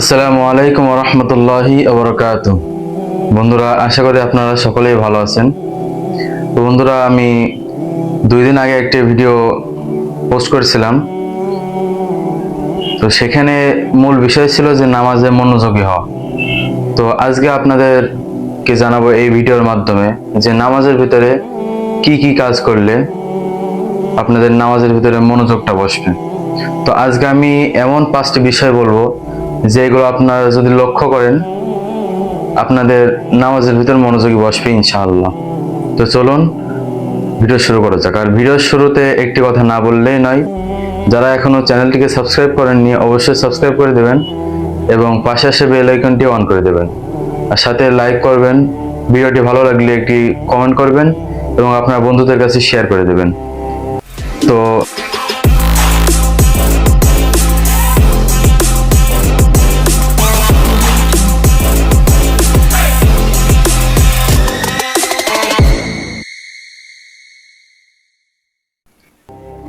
আসসালামু আলাইকুম রহমতুল্লাহি আবরকাত বন্ধুরা, আশা করি আপনারা সকলেই ভালো আছেন। তো বন্ধুরা, আমি দুই দিন আগে একটি ভিডিও পোস্ট করেছিলাম। তো সেখানে মূল বিষয় ছিল যে নামাজে মনোযোগী হওয়া। তো আজকে আপনাদেরকে জানাব এই ভিডিওর মাধ্যমে যে নামাজের ভিতরে কি কি কাজ করলে আপনাদের নামাজের ভিতরে মনোযোগটা বসবে। তো আজকে আমি এমন পাঁচটি বিষয় বলব যেগুলো আপনারা যদি লক্ষ্য করেন, আপনাদের নামাজের ভিতর মনোযোগী বসবে ইনশাআল্লাহ। তো চলুন, ভিডিও শুরু করা যাক। আর ভিডিওর শুরুতে একটি কথা না বললেই নয়, যারা এখনও চ্যানেলটিকে সাবস্ক্রাইব করেননি, অবশ্যই সাবস্ক্রাইব করে দেবেন এবং পাশে আসে বেল আইকনটি অন করে দেবেন। আর সাথে লাইক করবেন, ভিডিওটি ভালো লাগলে একটি কমেন্ট করবেন এবং আপনার বন্ধুদের কাছে শেয়ার করে দেবেন। তো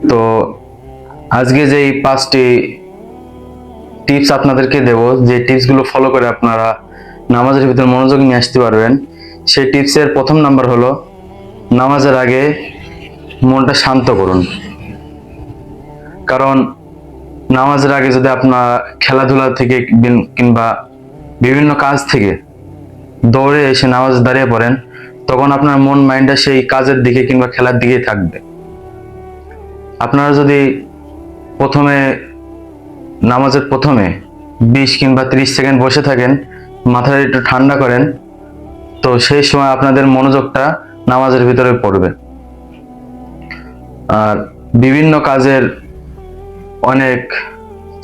তো আজকে যে এই পাঁচটি টিপস আপনাদেরকে দেব, যে টিপসগুলো ফলো করে আপনারা নামাজের ভিতরে মনোযোগ নিয়ে আসতে পারবেন, সেই টিপসের প্রথম নাম্বার হলো, নামাজের আগে মনটা শান্ত করুন। কারণ নামাজের আগে যদি আপনার খেলাধুলা থেকে কিংবা বিভিন্ন কাজ থেকে দৌড়ে এসে নামাজ দাঁড়িয়ে পড়েন, তখন আপনার মন মাইন্ডটা সেই কাজের দিকে কিংবা খেলার দিকেই থাকবে। আপনারা যদি প্রথমে নামাজের প্রথমে বিশ কিংবা ত্রিশ সেকেন্ড বসে থাকেন, মাথাটা একটু ঠান্ডা করেন, তো সেই সময় আপনাদের মনোযোগটা নামাজের ভিতরে পড়বে। আর বিভিন্ন কাজের অনেক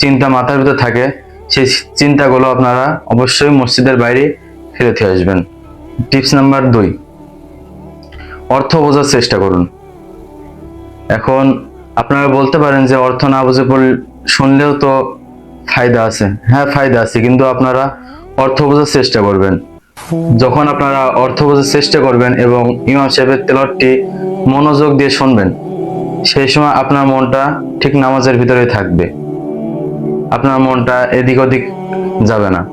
চিন্তা মাথার ভিতরে থাকে, সেই চিন্তাগুলো আপনারা অবশ্যই মসজিদের বাইরে ফেরত আসবেন। টিপস নাম্বার দুই, অর্থ বোঝার চেষ্টা করুন। এখন আপনারা বলতে পারেন যে অর্থ না বুঝে পড়ল- শুনলেও তো ফায়দা আছে। হ্যাঁ ফায়দা আছে, কিন্তু আপনারা অর্থ বোঝার চেষ্টা করবেন। যখন আপনারা অর্থ বোঝার চেষ্টা করবেন এবং ইমাম সাহেবের তেলটি মনোযোগ দিয়ে শুনবেন, সেই সময় আপনার মনটা ঠিক নামাজের ভিতরে থাকবে। আপনার মনটা এদিক ওদিক যাবে না।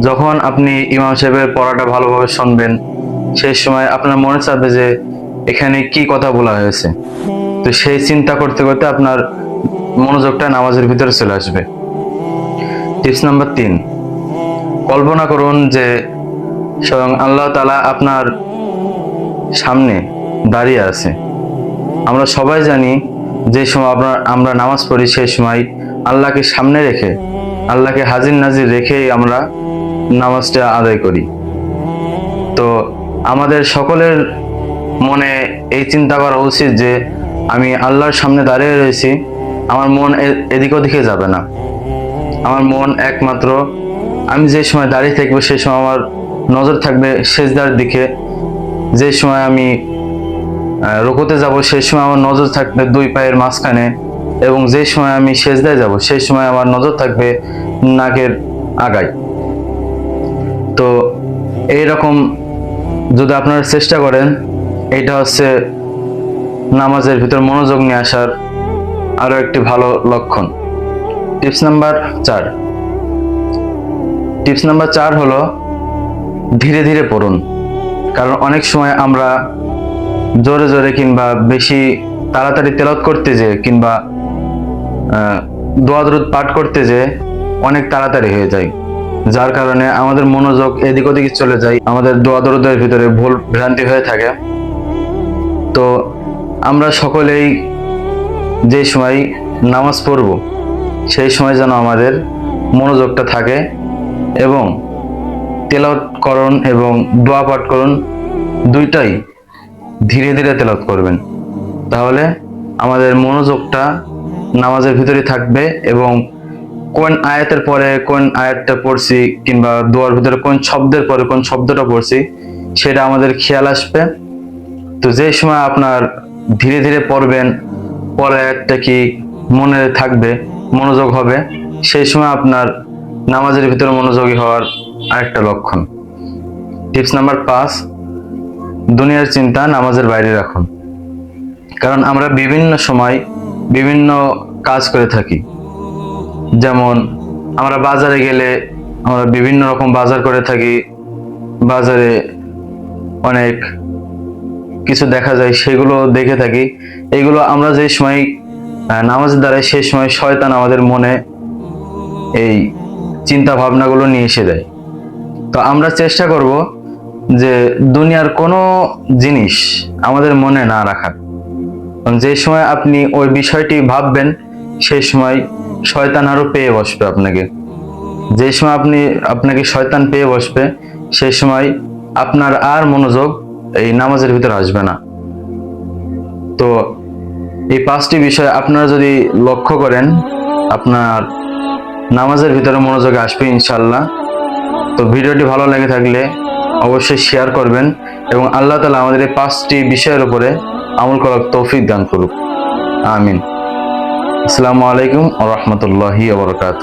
যখন আপনি ইমাম সাহেবের পড়াটা ভালোভাবে শুনবেন, সেই সময় আপনার মনে চাবে যে এখানে কি কথা বলা হয়েছে। তো সেই চিন্তা করতে করতে আপনার মনোযোগটা নামাজের ভিতরে চলে আসবে। টিপস নাম্বার তিন, কল্পনা করুন যে স্বয়ং আল্লাহ তালা আপনার সামনে দাঁড়িয়ে আছে। আমরা সবাই জানি যে সময় আপনার আমরা নামাজ পড়ি সেই সময় আল্লাহকে সামনে রেখে, আল্লাহকে হাজির নাজির রেখেই আমরা নামাজটা আদায় করি। তো আমাদের সকলের মনে এই চিন্তা করা উচিত যে আমি আল্লাহর সামনে দাঁড়িয়ে রয়েছি, আমার মন এদিক ওদিকে যাবে না। আমার মন একমাত্র আমি যে সময় দাঁড়িয়ে থাকব সেই সময় আমার নজর থাকবে সেজদার দিকে। যে সময় আমি রুকুতে যাব সেই সময় আমার নজর থাকবে দুই পায়ের মাঝখানে এবং যে সময় আমি সেজদায় যাব সেই সময় আমার নজর থাকবে নাকের আগায়। তো এই রকম যদি আপনারা চেষ্টা করেন এটা হচ্ছে নামাজের ভিতর মনোযোগ নিয়ে আসার আরও একটি ভালো লক্ষণ। টিপস নাম্বার চার। টিপস নাম্বার চার হলো ধীরে ধীরে পড়ুন। কারণ অনেক সময় আমরা জোরে জোরে কিংবা বেশি তাড়াতাড়ি তেলত করতে যে কিংবা আহ, দোয়া দরুদ পাঠ করতে যে অনেক তাড়াতাড়ি হয়ে যায় যার কারণে আমাদের মনোযোগ এদিক ওদিক চলে যায় আমাদের দোয়া দরুদের ভিতরে ভুল ভ্রান্তি হয়ে থাকে। তো আমরা সকলেই যে সময় নামাজ পড়ব, সেই সময় যেন আমাদের মনোযোগটা থাকে এবং তেলাওয়াত করুন এবং দোয়া পাঠ করুন, দুইটাই ধীরে ধীরে তেলাওয়াত করবেন। তাহলে আমাদের মনোযোগটা নামাজের ভিতরে থাকবে এবং কোন আয়াতের পরে কোন আয়াতটা পড়ছি কিংবা দোয়ার ভিতরে কোন শব্দের পরে কোন শব্দটা পড়ছি, সেটা আমাদের খেয়াল আসবে। তো যে সময় আপনার ধীরে ধীরে পড়বেন, পরে একটা কি মনে থাকবে, মনোযোগ হবে, সেই সময় আপনার নামাজের ভিতরে মনোযোগী হওয়ার আরেকটা লক্ষণ। টিপস নাম্বার পাঁচ, দুনিয়ার চিন্তা নামাজের বাইরে রাখুন। কারণ আমরা বিভিন্ন সময় বিভিন্ন কাজ করে থাকি। যেমন, আমরা বাজারে গেলে আমরা বিভিন্ন রকম বাজার করে থাকি। বাজারে অনেক কিছু দেখা যায় সেগুলো দেখে থাকি। এগুলো আমরা যে সময় আহ, নামাজের দ্বারাই সেই সময় শয়তান আমাদের মনে এই চিন্তা ভাবনাগুলো নিয়ে এসে দেয়। তো আমরা চেষ্টা করব যে দুনিয়ার কোনো জিনিস আমাদের মনে না রাখার। যে সময় আপনি ওই বিষয়টি ভাববেন সেই সময় শয়তান আরও পেয়ে বসবে আপনাকে। যে সময় আপনি আপনাকে শয়তান পেয়ে বসবে সেই সময় আপনার আর মনোযোগ এই নামাজের ভিতরে আসবে না। তো এই পাঁচটি বিষয় আপনারা যদি লক্ষ্য করেন, আপনার নামাজের ভিতরে মনোযোগ আসবে ইনশাল্লাহ তো ভিডিওটি ভালো লেগে থাকলে অবশ্যই শেয়ার করবেন এবং আল্লাহ তালা আমাদের এই পাঁচটি বিষয়ের উপরে আমল করার তৌফিক দান করুক। আমিন। আসসালামু আলাইকুম রহমতুল্লাহি আবরকাত